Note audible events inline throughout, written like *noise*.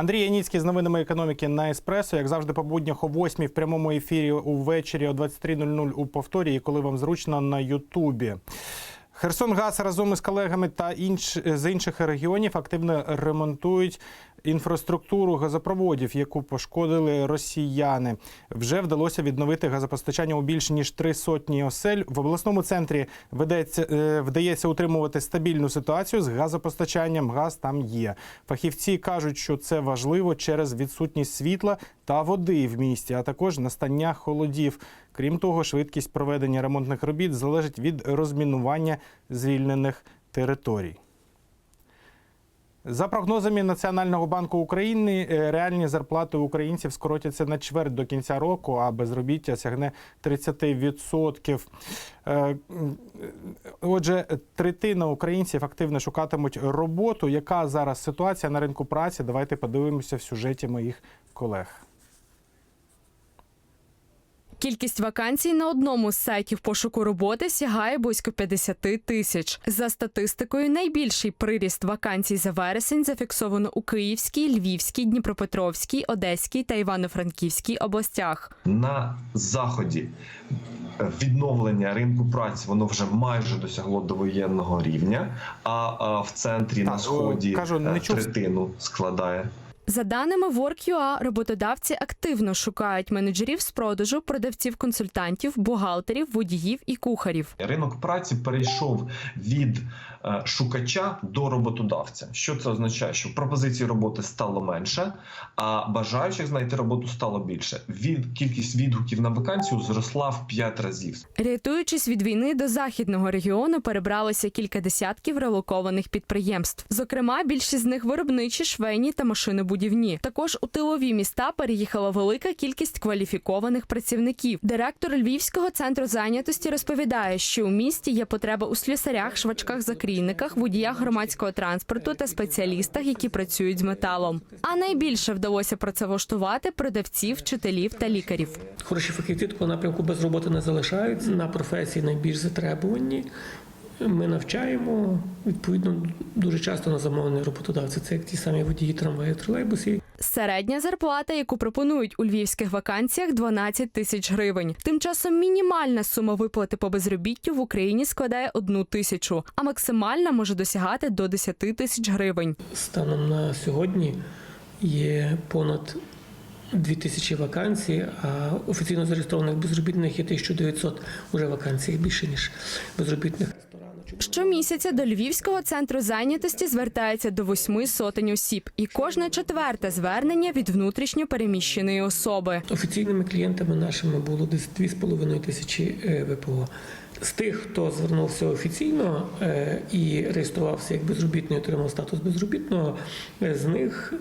Андрій Яніцький з новинами економіки на еспресо. Як завжди, по буднях о 8 в прямому ефірі увечері о 23.00 у повторі, і коли вам зручно на Ютубі. Херсонгаз разом із колегами та інш... з інших регіонів активно ремонтують інфраструктуру газопроводів, яку пошкодили росіяни. Вже вдалося відновити газопостачання у більш ніж три сотні осель. В обласному центрі ведеться, е, вдається утримувати стабільну ситуацію з газопостачанням. Газ там є. Фахівці кажуть, що це важливо через відсутність світла та води в місті, а також настання холодів. Крім того, швидкість проведення ремонтних робіт залежить від розмінування звільнених територій. За прогнозами Національного банку України, е, реальні зарплати українців скоротяться на чверть до кінця року, а безробіття сягне 30%. Е, Отже, третина українців активно шукатимуть роботу. Яка зараз ситуація на ринку праці? Давайте подивимося в сюжеті моїх колег. Кількість вакансій на одному з сайтів пошуку роботи сягає близько 50 тисяч. За статистикою, найбільший приріст вакансій за вересень зафіксовано у Київській, Львівській, Дніпропетровській, Одеській та Івано-Франківській областях. на заході відновлення ринку праці воно вже майже досягло довоєнного рівня. А, в центрі Так, на сході кажу, не е, чув. третину складає. За даними Work.ua, роботодавці активно шукають менеджерів з продажу, продавців, консультантів, бухгалтерів, водіїв і кухарів. Ринок праці перейшов від шукача до роботодавця. Що це означає? Що пропозицій роботи стало менше, а бажаючих знайти роботу стало більше. Від кількість відгуків на вакансію зросла в 5 разів. Рятуючись від війни до західного регіону, перебралося кілька десятків релокованих підприємств. Зокрема, більшість з них виробничі, швейні та машинобудівні. Також у тилові міста переїхала велика кількість кваліфікованих працівників. Директор Львівського центру зайнятості розповідає, що у місті є потреба у слюсарях, швачках, закрійниках, водіях громадського транспорту та спеціалістах, які працюють з металом. А найбільше вдалося працевлаштувати продавців, вчителів та лікарів. Хороші фахівці такого напрямку без роботи не залишаються. На професії найбільш затребувані. Ми навчаємо відповідно дуже часто на замовлення роботодавця. Це як ті самі водії трамваї, тролейбусів, Середня зарплата, яку пропонують у львівських вакансіях, 12 тисяч гривень. Тим часом мінімальна сума виплати по безробіттю в Україні складає одну тисячу, а максимальна може досягати до 10 тисяч гривень. Станом на сьогодні є понад 2000 вакансій, а офіційно зареєстрованих безробітних є 1900 уже вакансій більше ніж безробітних. Щомісяця до Львівського центру зайнятості звертається до восьми сотень осіб, і кожне четверте звернення від внутрішньо переміщеної особи. Офіційними клієнтами нашими було десь 2,5 тисячі е, ВПО. З тих, хто звернувся офіційно е, і реєструвався як безробітний, отримав статус безробітного, е, з них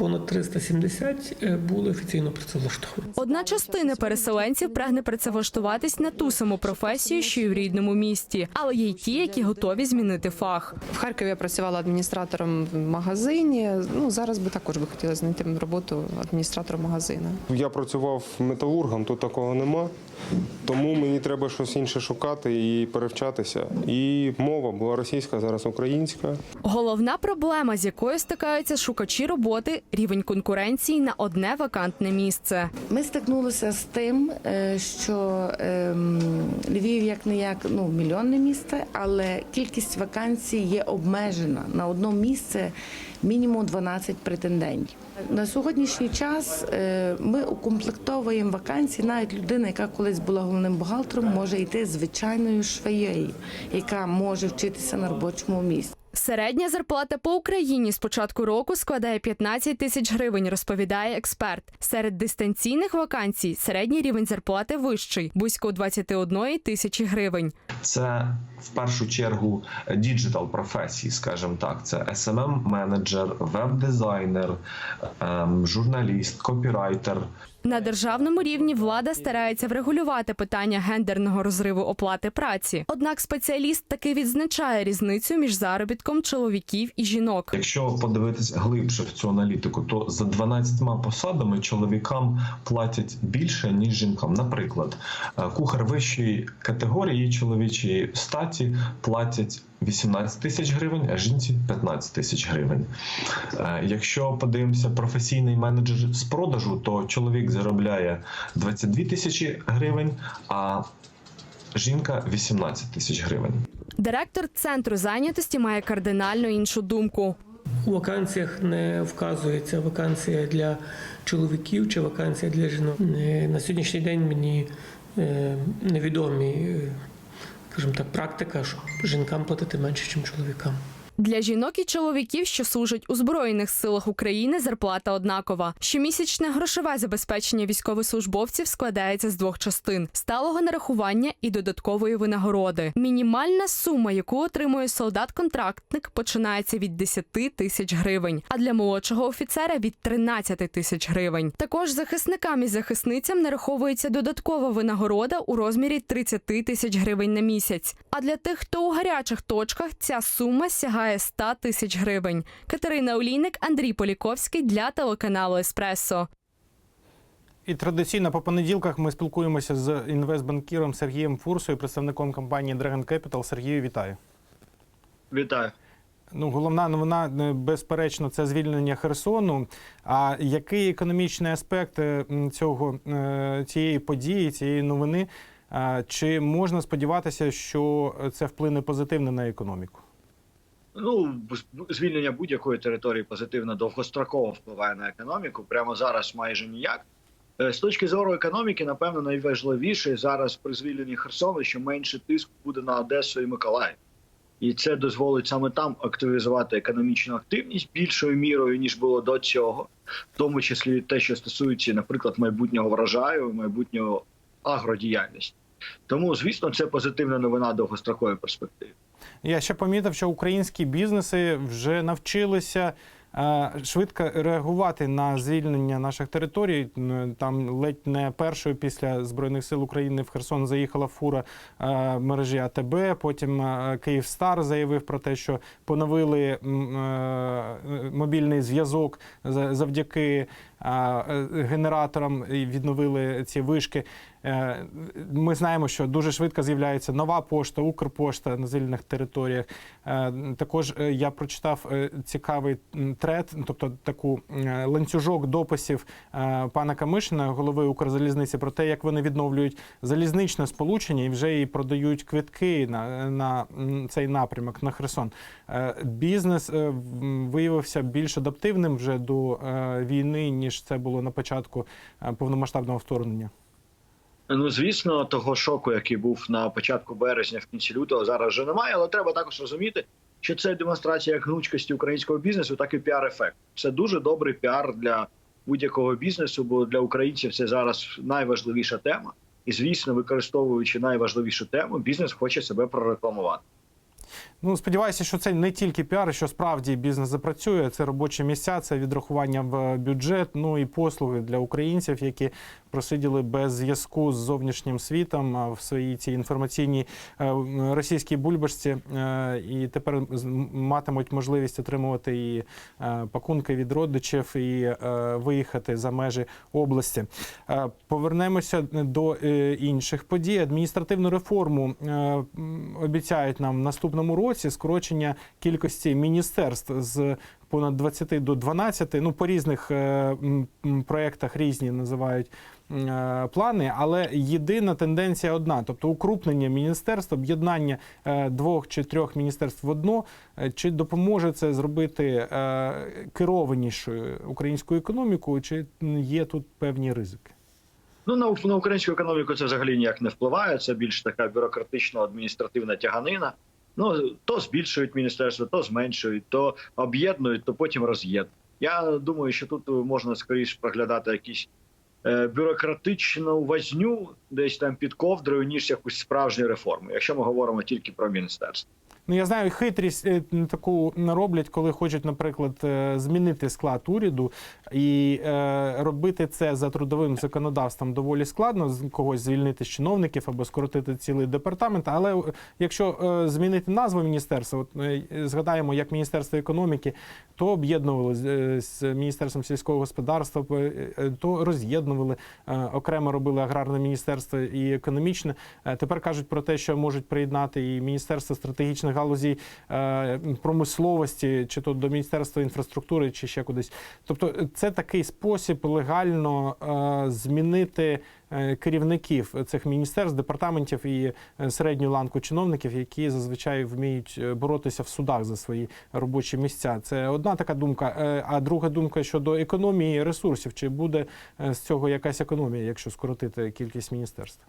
понад 370 е, були офіційно працевлаштовані. Одна частина переселенців прагне працевлаштуватись на ту саму професію, що й в рідному місті, але є й ті, які готові змінити фах. В Харкові я працювала адміністратором в магазині. Ну зараз би також би хотіла знайти роботу адміністратором магазину. Я працював металургом, тут такого нема. Тому мені треба щось інше шукати і перевчатися. І мова була російська, зараз українська. Головна проблема, з якою стикаються шукачі роботи рівень конкуренції на одне вакантне місце. Ми стикнулися з тим, е, що ем, Львів як не як ну мільйонне місце, але кількість вакансій є обмежена на одно місце мінімум 12 претендентів. На сьогоднішній час е, ми укомплектовуємо вакансії. Навіть людина, яка колись була головним бухгалтером, може йти звичайною швеєю, яка може вчитися на робочому місці. Середня зарплата по Україні з початку року складає 15 тисяч гривень, розповідає експерт. Серед дистанційних вакансій середній рівень зарплати вищий близько 21 тисячі гривень. Це в першу чергу діджитал професії, скажімо так. Це smm менеджер веб-дизайнер, ем, журналіст, копірайтер. На державному рівні влада старається врегулювати питання гендерного розриву оплати праці. Однак спеціаліст таки відзначає різницю між заробітком чоловіків і жінок. Якщо подивитись глибше в цю аналітику, то за 12 посадами чоловікам платять більше ніж жінкам. Наприклад, е, кухар вищої категорії чоловічої статі платять 18 тисяч гривень, а жінці 15 тисяч гривень. Е, Якщо подивимося професійний менеджер з продажу, то чоловік заробляє 22 тисячі гривень, а жінка 18 тисяч гривень. Директор центру зайнятості має кардинально іншу думку. У вакансіях не вказується вакансія для чоловіків чи вакансія для жінок. Е, На сьогоднішній день мені е, невідомі, скажімо так, практика, щоб жінкам платити менше, ніж чоловікам. Для жінок і чоловіків, що служать у збройних силах України, зарплата однакова. Щомісячне грошове забезпечення військовослужбовців складається з двох частин: сталого нарахування і додаткової винагороди. Мінімальна сума, яку отримує солдат-контрактник, починається від 10 тисяч гривень, а для молодшого офіцера від 13 тисяч гривень. Також захисникам і захисницям нараховується додаткова винагорода у розмірі 30 тисяч гривень на місяць. А для тих, хто у гарячих точках, ця сума сягає 100 тисяч гривень. Катерина Олійник, Андрій Поліковський для телеканалу Еспресо. І традиційно по понеділках ми спілкуємося з інвестбанкіром Сергієм Фурсою, представником компанії Dragon Capital. Сергію, вітаю. Вітаю. Ну, головна новина, е, безперечно, це звільнення Херсону. А який економічний аспект е, цього е, цієї події, цієї новини? Чи можна сподіватися, що це вплине позитивно на економіку? Ну, звільнення будь-якої території позитивно довгостроково впливає на економіку. Прямо зараз майже ніяк. Е, З точки зору економіки, напевно, найважливіше зараз при звільненні Херсону, що менше тиску буде на Одесу і Миколаїв. І це дозволить саме там активізувати економічну активність більшою мірою ніж було до цього, в тому числі те, що стосується, наприклад, майбутнього врожаю, майбутнього агродіяльності. Тому, звісно, це позитивна новина довгострокової перспективи. Я ще помітив, що українські бізнеси вже навчилися е, швидко реагувати на звільнення наших територій. Там ледь не першою після збройних сил України в Херсон заїхала фура е, мережі АТБ. Потім е, Київстар заявив про те, що поновили мобільний зв'язок за- завдяки е, генераторам і відновили ці вишки. Е, Ми знаємо, що дуже швидко з'являється нова пошта, Укрпошта на звільнених територіях. Е, Також я прочитав цікавий трет, тобто таку ланцюжок дописів пана Камишина, голови Укрзалізниці, про те, як вони відновлюють залізничне сполучення і вже і продають квитки на, на цей напрямок на Херсон. Бізнес виявився більш адаптивним вже до війни, ніж це було на початку е, повномасштабного вторгнення. Ну, звісно, того шоку, який був на початку березня, в кінці лютого, зараз вже немає. Але треба також розуміти, що це демонстрація як гнучкості українського бізнесу, так і піар-ефект. Це дуже добрий піар для будь-якого бізнесу, бо для українців це зараз найважливіша тема. І звісно, використовуючи найважливішу тему, бізнес хоче себе прорекламувати. Ну, сподіваюся, що це не тільки піар, що справді бізнес запрацює. Це робочі місця, це відрахування в бюджет, ну і послуги для українців, які просиділи без зв'язку з зовнішнім світом в своїй цій інформаційній е, російській бульбашці, е, і тепер матимуть можливість отримувати і е, пакунки від родичів, і виїхати за межі області. Повернемося до інших подій. Адміністративну реформу обіцяють нам в наступному році скорочення кількості міністерств з понад 20 до 12. Ну по різних е, м, різні називають. е, Плани, але єдина тенденція одна: тобто укрупнення міністерств, об'єднання е, двох чи трьох міністерств в одно. Чи допоможе це зробити керованішою українську економіку, чи є тут певні ризики? Ну на, на українську економіку це взагалі ніяк не впливає. Це більш така бюрократична адміністративна тяганина. Ну то збільшують міністерство, то зменшують, то об'єднують, то потім роз'єднують. Я думаю, що тут можна скоріше проглядати якісь е, бюрократичну возню десь там під ковдрою, ніж якусь справжню реформу, якщо ми говоримо тільки про міністерство. Ну, я знаю, хитрість е, таку роблять, коли хочуть, наприклад, е, змінити склад уряду і е, робити це за трудовим законодавством доволі складно. Когось звільнити з чиновників або скоротити цілий департамент. Але якщо змінити назву міністерства, от згадаємо, як Міністерство економіки, то об'єднували з, міністерством сільського господарства, то роз'єднували окремо робили аграрне міністерство і економічне. Тепер кажуть про те, що можуть приєднати і міністерство стратегічних галузі е, промисловості, чи то до Міністерства інфраструктури, чи ще кудись. Тобто, це такий спосіб легально е, змінити е, керівників цих міністерств, департаментів і е, середню ланку чиновників, які зазвичай вміють е, боротися в судах за свої робочі місця. Це одна така думка. Е, А друга думка щодо економії ресурсів. Чи буде е, з цього якась економія, якщо скоротити кількість міністерств?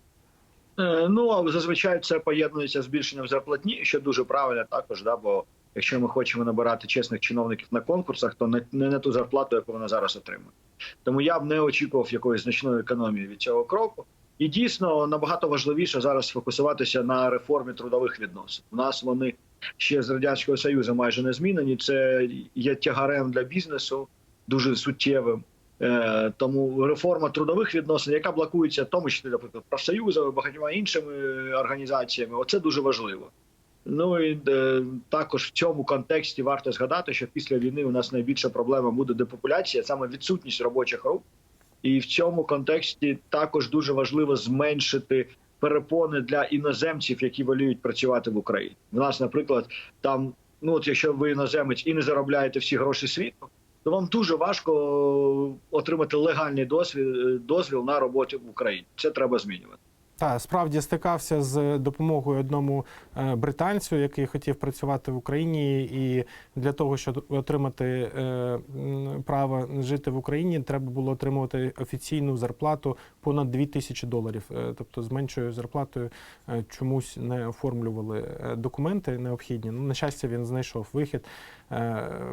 Е, Ну зазвичай це поєднується з збільшенням зарплатні, що дуже правильно також. Да, бо якщо ми хочемо набирати чесних чиновників на конкурсах, то не, на ту зарплату, яку вони зараз отримують. Тому я б не очікував якоїсь значної економії від цього кроку. І дійсно набагато важливіше зараз сфокусуватися на реформі трудових відносин. У нас вони ще з радянського союзу майже не змінені. Це є тягарем для бізнесу, дуже суттєвим. Е, Тому реформа трудових відносин, яка блокується, в тому числі, наприклад, профсоюзами, багатьма іншими організаціями, оце дуже важливо. Ну і е, також в цьому контексті варто згадати, що після війни у нас найбільша проблема буде депопуляція, саме відсутність робочих рук. І в цьому контексті також дуже важливо зменшити перепони для іноземців, які воліють працювати в Україні. У нас, наприклад, там, ну от якщо ви іноземець і не заробляєте всі гроші світу, то вам дуже важко отримати легальний дозвіл, дозвіл на роботу в Україні. Це треба змінювати. Так, справді стикався з допомогою одному е, британцю, який хотів працювати в Україні, і для того, щоб отримати е, право жити в Україні, треба було отримувати офіційну зарплату понад 2 тисячі доларів. Е, Тобто з меншою зарплатою е, чомусь не оформлювали е, документи необхідні. Ну, на щастя, він знайшов вихід, е,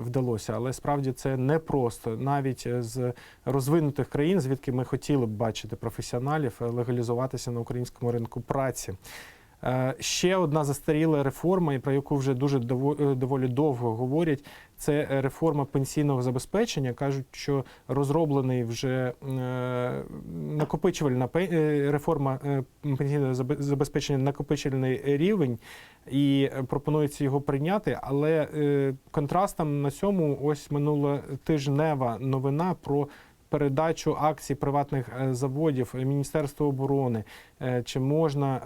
вдалося. Але справді це непросто. Навіть е, з розвинутих країн, звідки ми хотіли б бачити професіоналів, е, легалізуватися на українському ринку праці. Е, Ще одна застаріла реформа, про яку вже дуже е, доволі довго говорять, це реформа пенсійного забезпечення. Кажуть, що розроблений вже е, накопичувальна реформа пенсійного забезпечення накопичувальний рівень, і пропонується його прийняти. Але контрастом на цьому ось минулотижнева новина про передачу акцій приватних е, заводів Міністерству оборони. Е, Чи можна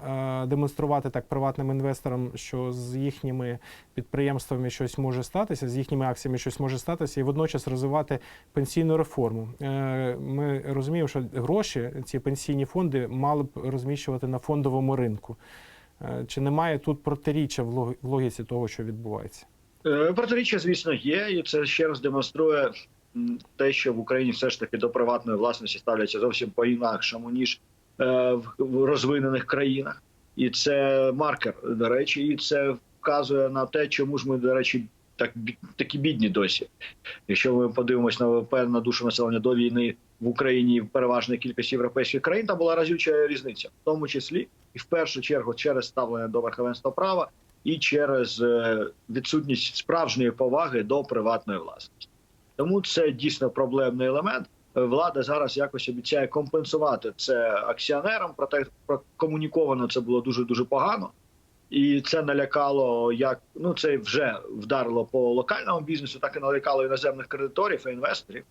е, демонструвати так приватним інвесторам, що з їхніми підприємствами щось може статися, з їхніми акціями щось може статися, і водночас розвивати пенсійну реформу? Е, Ми розуміємо, що гроші ці пенсійні фонди мали б розміщувати на фондовому ринку. Е, Чи немає тут протиріччя в лог- логіці того, що відбувається? Е, Протиріччя, звісно, є, і це ще раз демонструє те, що в Україні все ж таки до приватної власності ставляться зовсім по-інакшому, ніж е, в- розвинених країнах. І це маркер, до речі, і це вказує на те, чому ж ми, до речі, так такі бідні досі. Якщо ми подивимось на ВВП на душу населення до війни в Україні в переважній кількості європейських країн, там була разюча різниця, в тому числі і в першу чергу через ставлення до верховенства права і через е, відсутність справжньої поваги до приватної власності. Тому це дійсно проблемний елемент. Е, Влада зараз якось обіцяє компенсувати це акціонерам. Проте прокомуніковано це було дуже дуже погано, і це налякало як ну це вже вдарило по локальному бізнесу, так і налякало іноземних кредиторів і інвесторів,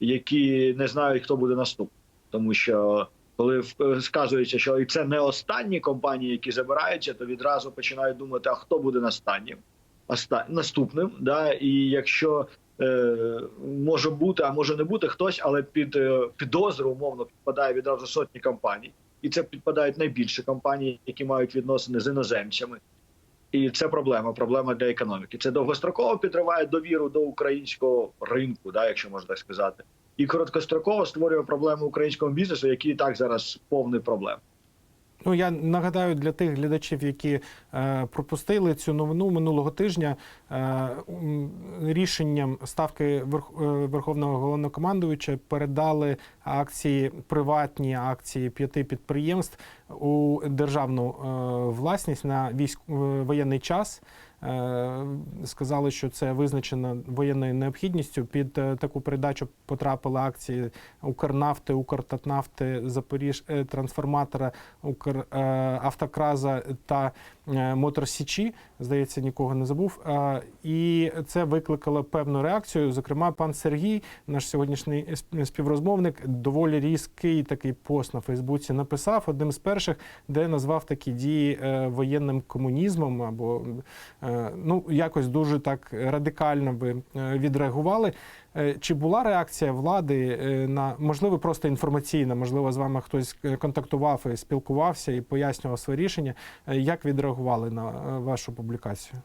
які не знають, хто буде наступним, тому що коли е, сказується, що і це не останні компанії, які забираються, то відразу починають думати, а хто буде останнім, оста... наступним. Да? І якщо може бути, а може не бути хтось, але під е, підозру умовно підпадає відразу сотні компаній, і це підпадають найбільші компанії, які мають відносини з іноземцями. І це проблема, проблема для економіки. Це довгостроково підриває довіру до українського ринку, да, якщо можна так сказати, і короткостроково створює проблеми українському бізнесу, який і так зараз повний проблем. Ну я нагадаю для тих глядачів, які е, пропустили цю новину минулого тижня. Е, рішенням ставки е, Верховного головнокомандуюча передали акції, приватні акції п'яти підприємств у державну е, власність на військ е, воєнний час. Е, Сказали, що це визначено воєнною необхідністю. Під таку передачу потрапили акції Укрнафти, Укртатнафти, Запоріж трансформатора, Укравтокраза та Мотор Січі, здається, нікого не забув. І це викликало певну реакцію. Зокрема, пан Сергій, наш сьогоднішній сп- співрозмовник, доволі різкий такий пост на Фейсбуці написав одним з перших, де назвав такі дії е, воєнним комунізмом або е, ну якось дуже так радикально е, відреагували. Е, Чи була реакція влади е, на можливо просто інформаційна? Можливо, з вами хтось е, контактував і спілкувався і пояснював своє рішення. Як відреагували на вашу публікацію?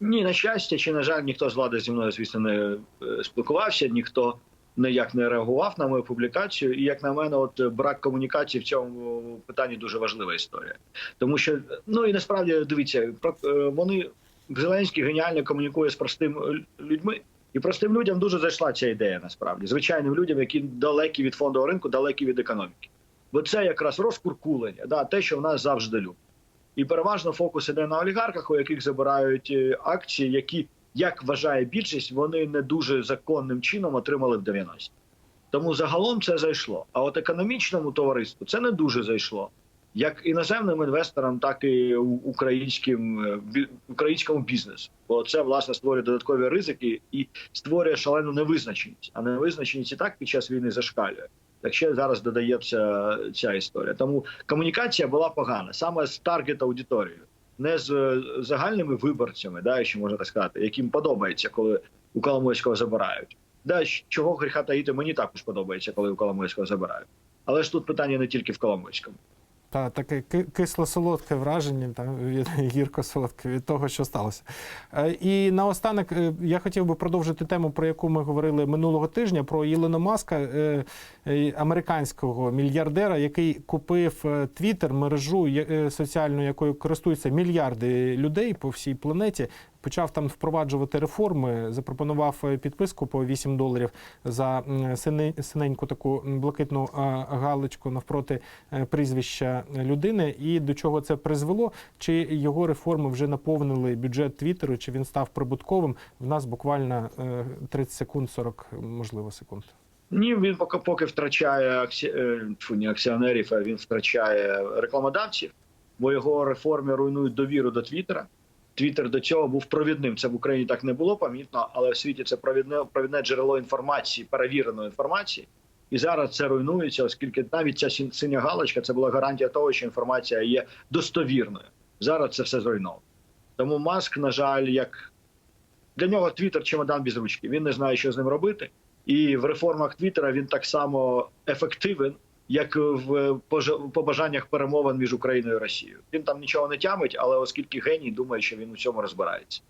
Ні, на щастя, чи на жаль, ніхто з влади зі мною, звісно, не спілкувався, ніхто ніяк не реагував на мою публікацію. І як на мене, от брак комунікації в цьому питанні дуже важлива історія. Тому що ну і насправді дивіться, вони Зеленський геніально комунікує з простим е, людьми. І простим людям дуже зайшла ця ідея насправді звичайним людям, які далекі від фондового ринку, далекі від економіки. Бо це якраз розкуркулення, да, те, що в нас завжди любить. І переважно фокус іде на олігархах, у яких забирають е, акції, які, як вважає більшість, вони не дуже законним чином отримали в 90-ті. Тому загалом це зайшло. А от економічному товариству це не дуже зайшло. Як іноземним інвесторам, так і українським е, українському бізнесу. Бо це власне створює додаткові ризики і створює шалену невизначеність. А невизначеність і так під час війни зашкалює. Так ще зараз додається ця історія. Тому комунікація була погана саме з таргет аудиторією, не з е, загальними виборцями, да, якщо можна так сказати, яким подобається, коли у Коломойського забирають. Да, чого гріха таїти, мені також подобається, коли у Коломойського забирають. Але ж тут питання не тільки в Коломойському. Та таке кисло-солодке враження, та від *laughs* гірко-солодке від того, що сталося. Е, І наостанок е, я хотів би продовжити тему, про яку ми говорили минулого тижня, про Ілона Маска, е, американського мільярдера, який купив Твіттер, мережу соціальну, якою користуються мільярди людей по всій планеті. Почав там впроваджувати реформи, запропонував е, підписку по 8 доларів за синеньку таку блакитну галочку навпроти е, прізвища людини. І до чого це призвело? Чи його реформи вже наповнили бюджет Твіттеру, чи він став прибутковим? В нас буквально е, 30 секунд, 40, можливо, секунд. Ні, він поки поки втрачає е, не акціонерів, а він втрачає рекламодавців, бо його реформи руйнують довіру до Твіттера. Твіттер до цього був провідним. Це в Україні так не було помітно, але в світі це провідне провідне джерело інформації, перевіреної інформації. І зараз це руйнується, оскільки навіть ця син- синя галочка це була гарантія того, що інформація є достовірною. Зараз це все зруйновано. Тому Маск, на жаль, як для нього Твіттер чемодан без ручки. Він не знає, що з ним робити. І в реформах Твіттера він так само ефективен, як в побажаннях перемовин між Україною і Росією. Він там нічого не тямить, але оскільки геній думає, що він у цьому розбирається.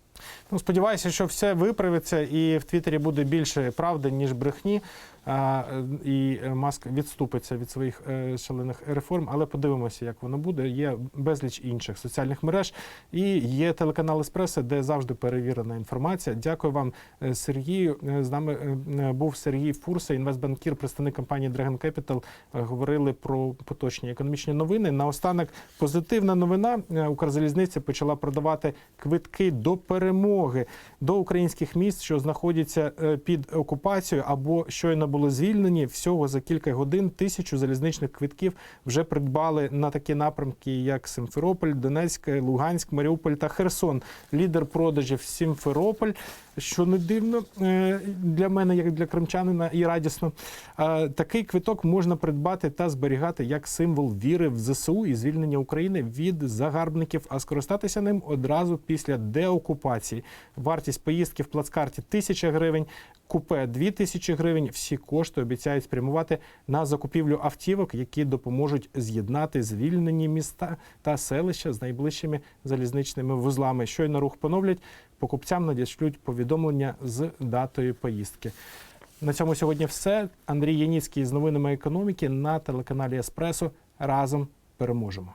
Ну, сподіваюся, що все виправиться, і в Твіттері буде більше правди, ніж брехні. Е, і Маск відступиться від своїх е, шалених реформ. Але подивимося, як воно буде. Є безліч інших соціальних мереж і є телеканал Еспресо, де завжди перевірена інформація. Дякую вам, е, Сергію. Е, З нами е, е, був Сергій Фурса, інвестбанкір, представник компанії Dragon Capital. Е, Говорили про поточні економічні новини. Наостанок позитивна новина. Е, Укрзалізниця почала продавати квитки до перемоги до українських міст, що знаходяться е, під окупацією або щойно були звільнені. Всього за кілька годин тисячу залізничних квитків вже придбали на такі напрямки, як Симферополь, Донецьк, Луганськ, Маріуполь та Херсон. Лідер продажів Сімферополь. Що не дивно е, для мене, як для кримчанина, і радісно. Е, Такий квиток можна придбати та зберігати як символ віри в ЗСУ і звільнення України від загарбників, а скористатися ним одразу після деокупації. Вартість поїздки в плацкарті 1000 гривень, купе 2000 гривень. Всі кошти обіцяють спрямувати на закупівлю автівок, які допоможуть з'єднати звільнені міста та селища з найближчими залізничними вузлами. Щойно рух поновлять, покупцям надішлють повідомлення з датою поїздки. На цьому сьогодні все. Андрій Яніцький з новинами економіки на телеканалі Еспресо. Разом переможемо.